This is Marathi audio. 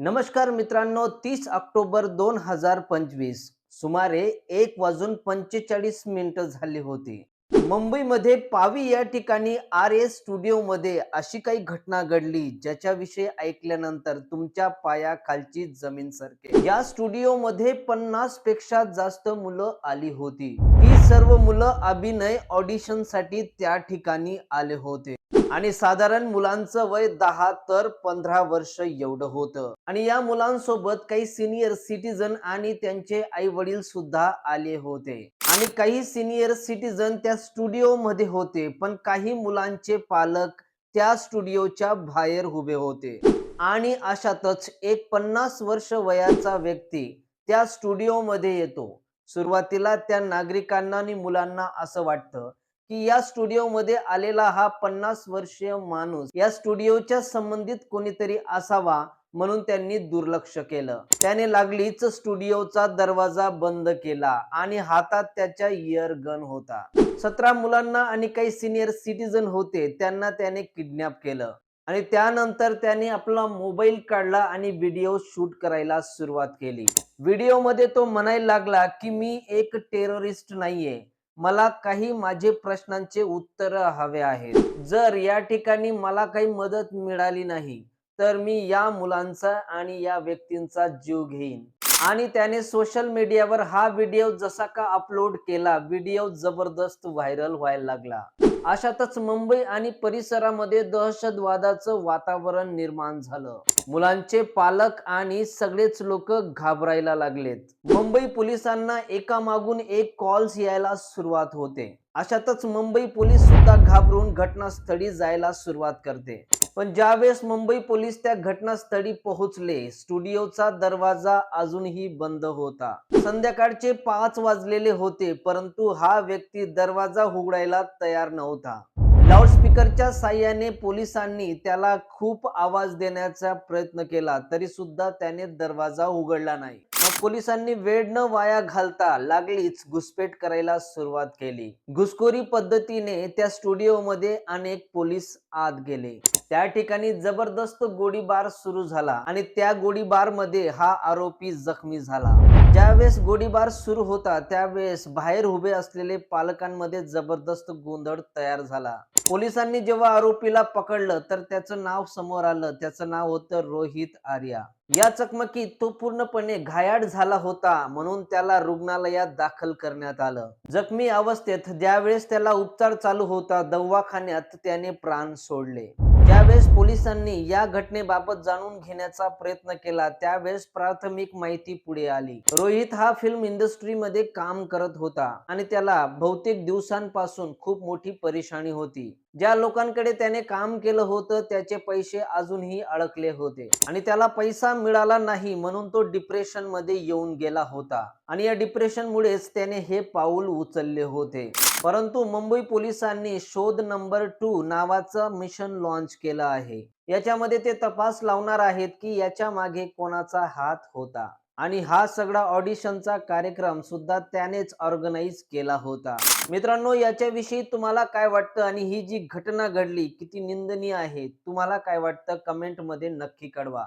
नमस्कार मित्रांनो तीस ऑक्टोबर दोन हजार पंचवीस सुमारे एक वाजून पंचेचाळीस मिनिटं झाली होती. मुंबईमध्ये पावी या ठिकाणी आर एस स्टुडिओ मध्ये अशी काही घटना घडली ज्याच्याविषयी ऐकल्यानंतर तुमच्या पायाखालची जमीन सरके या स्टुडिओ मध्ये पन्नासपेक्षा जास्त मुलं आली होती. ही सर्व मुलं अभिनय ऑडिशनसाठी त्या ठिकाणी आले होते. आणि साधारण मुलांचं वय दहा तर पंधरा वर्ष एवढं होतं. आणि या मुलांसोबत काही सिनियर सिटीजन आणि त्यांचे आई वडील सुद्धा आले होते. आणि काही सिनियर सिटीजन त्या स्टुडिओ मध्ये होते पण काही मुलांचे पालक त्या स्टुडिओच्या बाहेर उभे होते. आणि अशातच एक पन्नास वर्ष वयाचा व्यक्ती त्या स्टुडिओ मध्ये येतो. सुरुवातीला त्या नागरिकांना आणि मुलांना असं वाटतं की या स्टुडिओमध्ये आलेला हा पन्नास वर्षीय माणूस या स्टुडिओच्या संबंधित कोणीतरी असावा म्हणून त्यांनी दुर्लक्ष केलं. त्याने लागलीच स्टुडिओचा दरवाजा बंद केला आणि हातात त्याच्या इयर गन होता. सतरा मुलांना आणि काही सिनियर सिटीजन होते त्यांना त्याने किडनॅप केलं. आणि त्यानंतर त्याने आपला मोबाईल काढला आणि व्हिडिओ शूट करायला सुरुवात केली. व्हिडिओमध्ये तो म्हणायला लागला की मी एक टेररिस्ट नाहीये. मला काही माझे प्रश्नांचे उत्तर हवे आहेत. जर या ठिकाणी मला काही मदत मिळाली नाही तर मी या मुलांचा आणि या व्यक्तींचा जीव घेईन. आणि त्याने सोशल मीडियावर हा व्हिडिओ जसा का अपलोड केला व्हिडिओ जबरदस्त व्हायरल व्हायला लागला. अशातच मुंबई आणि परिसरामध्ये दहशतवादाचं वातावरण निर्माण झालं. मुलांचे पालक आणि सगळेच लोक घाबरायला लागलेत. मुंबई पोलिसांना एका मागून एक कॉल्स यायला सुरुवात होते. अशातच मुंबई पोलीस सुद्धा घाबरून घटनास्थळी जायला सुरुवात करते. पण ज्यावेळेस मुंबई पोलीस त्या घटनास्थळी पोहोचले स्टुडिओचा दरवाजा अजूनही बंद होता. संध्याकाळचे पाच वाजलेले होते परंतु हा व्यक्ती दरवाजा उघडायला तयार नव्हता. लाऊडस्पीकरच्या साह्याने पोलिसांनी त्याला खूप आवाज देण्याचा प्रयत्न केला तरी सुद्धा त्याने दरवाजा उघडला नाही. मग पोलिसांनी वेळ न वाया घालता लागलीच घुसपेट करायला सुरुवात केली. घुसखोरी पद्धतीने त्या स्टुडिओमध्ये अनेक पोलीस आत गेले. त्या ठिकाणी जबरदस्त गोळीबार सुरू झाला आणि त्या गोळीबारमध्ये हा आरोपी जखमी झाला. ज्यावेळेस गोळीबार सुरू होता त्यावेळेस बाहेर उभे असलेले पालकांमध्ये जबरदस्त गोंधळ तयार झाला. पोलिसांनी जेव्हा आरोपीला पकडलं तर त्याचं नाव समोर आलं. त्याचं नाव होतं रोहित आर्या. या चकमकीत तो पूर्णपणे घायाळ झाला होता म्हणून त्याला रुग्णालयात दाखल करण्यात आलं. जखमी अवस्थेत ज्यावेळेस त्याला उपचार चालू होता दवाखान्यात त्याने प्राण सोडले. ज्यावेळेस पोलिसांनी या घटनेबाबत जाणून घेण्याचा प्रयत्न केला त्यावेळेस प्राथमिक माहिती पुढे आली. रोहित हा फिल्म इंडस्ट्रीमध्ये काम करत होता आणि त्याला बहुतेक दिवसांपासून खूप मोठी परेशानी होती. ज्या लोकांकडे त्याने काम केलं होतं त्याचे पैसे अजूनही अडकले होते. आणि त्याला पैसा मिळाला नाही म्हणून तो डिप्रेशनमध्ये येऊन गेला होता. आणि या डिप्रेशन मुळेच त्याने हे पाऊल उचलले होते. परंतु मुंबई पोलिसांनी शोध नंबर टू नावाचं मिशन लॉन्च केलं आहे. याच्यामध्ये ते तपास लावणार आहेत की याच्या मागे कोणाचा हात होता. आणि हा सगळा ऑडिशनचा कार्यक्रम सुद्धा त्यानेच ऑर्गनाईज केला होता. मित्रांनो याच्याविषयी तुम्हाला काय वाटतं आणि ही जी घटना घडली किती निंदनीय आहे तुम्हाला काय वाटतं? कमेंटमध्ये नक्की कळवा.